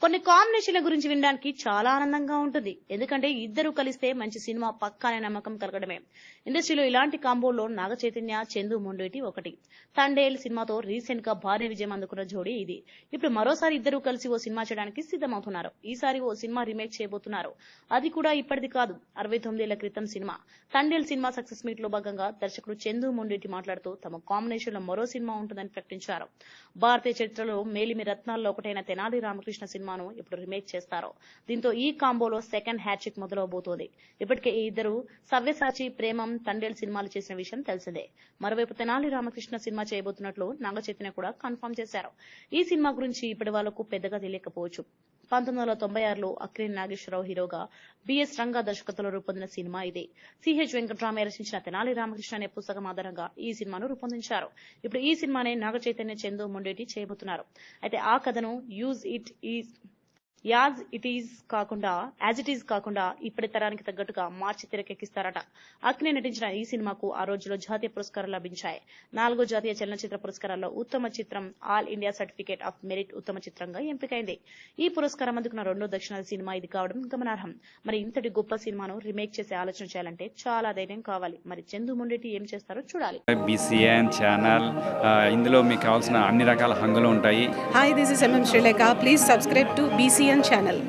కొన్ని కాంబినేషన్ల గురించి వినడానికి చాలా ఆనందంగా ఉంటుంది. ఎందుకంటే ఇద్దరు కలిస్తే మంచి సినిమా పక్కా అనే నమ్మకం కలగడమే. ఇండస్ట్రీలో ఇలాంటి కాంబోలో నాగ చైతన్య చందు మొండేటి ఒకటి. తండేల్ సినిమాతో రీసెంట్గా భారీ విజయం అందుకున్న జోడీ ఇది. ఇప్పుడు మరోసారి ఇద్దరు కలిసి ఓ సినిమా చేయడానికి సిద్ధమవుతున్నారు. ఈసారి ఓ సినిమా రీమేక్ చేయబోతున్నారు. అది కూడా ఇప్పటిది కాదు. అరవై తొమ్మిదేళ్ళ క్రితం సినిమా. తండేల్ సినిమా సక్సెస్ మీట్లో భాగంగా దర్శకుడు చందు మొండేటి మాట్లాడుతూ తమ కాంబినేషన్లో మరో సినిమా ఉంటుందని ప్రకటించారు. భారతీయ చరిత్రలో మేలిమి రత్నాల్లో ఒకటైన తెనాలి రామకృష్ణ సినిమా సినిమాను ఇప్పుడు రీమేక్ చేస్తారు. దీంతో ఈ కాంబోలో సెకండ్ హ్యాట్రిక్ మొదలవబోతోంది. ఇప్పటికే ఈ ఇద్దరు సవ్యసాచి ప్రేమం తండేల్ సినిమాలు చేసిన విషయం తెలిసిందే. మరోవైపు తెనాలి రామకృష్ణ సినిమా చేయబోతున్నట్లు నాగ చైతన్య కూడా కన్ఫర్మ్ చేశారు. ఈ సినిమా గురించి ఇప్పటి వాళ్ళకు పెద్దగా తెలియకపోవచ్చు. పంతొమ్మిది వందల తొంభై ఆరులో అక్కినేని నాగేశ్వరరావు హీరోగా బిఎస్ రంగా దర్శకత్వంలో రూపొందిన సినిమా ఇది. సిహెచ్ వెంకట్రామయ్య రచించిన తెనాలి రామకృష్ణ అనే పుస్తకం ఆధారంగా ఈ సినిమాను రూపొందించారు. ఇప్పుడు ఈ సినిమానే నాగ చైతన్య చందు మొండేటి చేయబోతున్నారు. అయితే ఆ కథను యూజ్ ఇట్ ఈ యాజ్ ఇట్ ఈజ్ కాకుండా యాజ్ ఇట్ ఈజ్ కాకుండా ఇప్పటి తరానికి తగ్గట్టుగా మార్చి తెరకెక్కిస్తారట. అక్కినే నటించిన ఈ సినిమాకు ఆ రోజులో జాతీయ పురస్కారాలు లభించాయి. నాలుగో జాతీయ చలనచిత్ర పురస్కారాల్లో ఉత్తమ చిత్రం all India certificate of merit ఉత్తమ చిత్రంగా ఎంపికైంది. ఈ పురస్కారం అందుకున్న రెండో దక్షిణాది సినిమా ఇది కావడం గమనార్హం. మరి ఇంతటి గొప్ప సినిమాను రీమేక్ చేసే ఆలోచన చేయాలంటే చాలా ధైర్యం కావాలి. మరి చందు మొండేటి ఏం చేస్తారో చూడాలి. బీసీఎన్ ఛానల్ ఆ, ఇందులో మీకు కావాల్సిన అన్ని రకాల హంగులు ఉంటాయి. Hi, this is MM Sri Lanka. Please subscribe to Indian channel.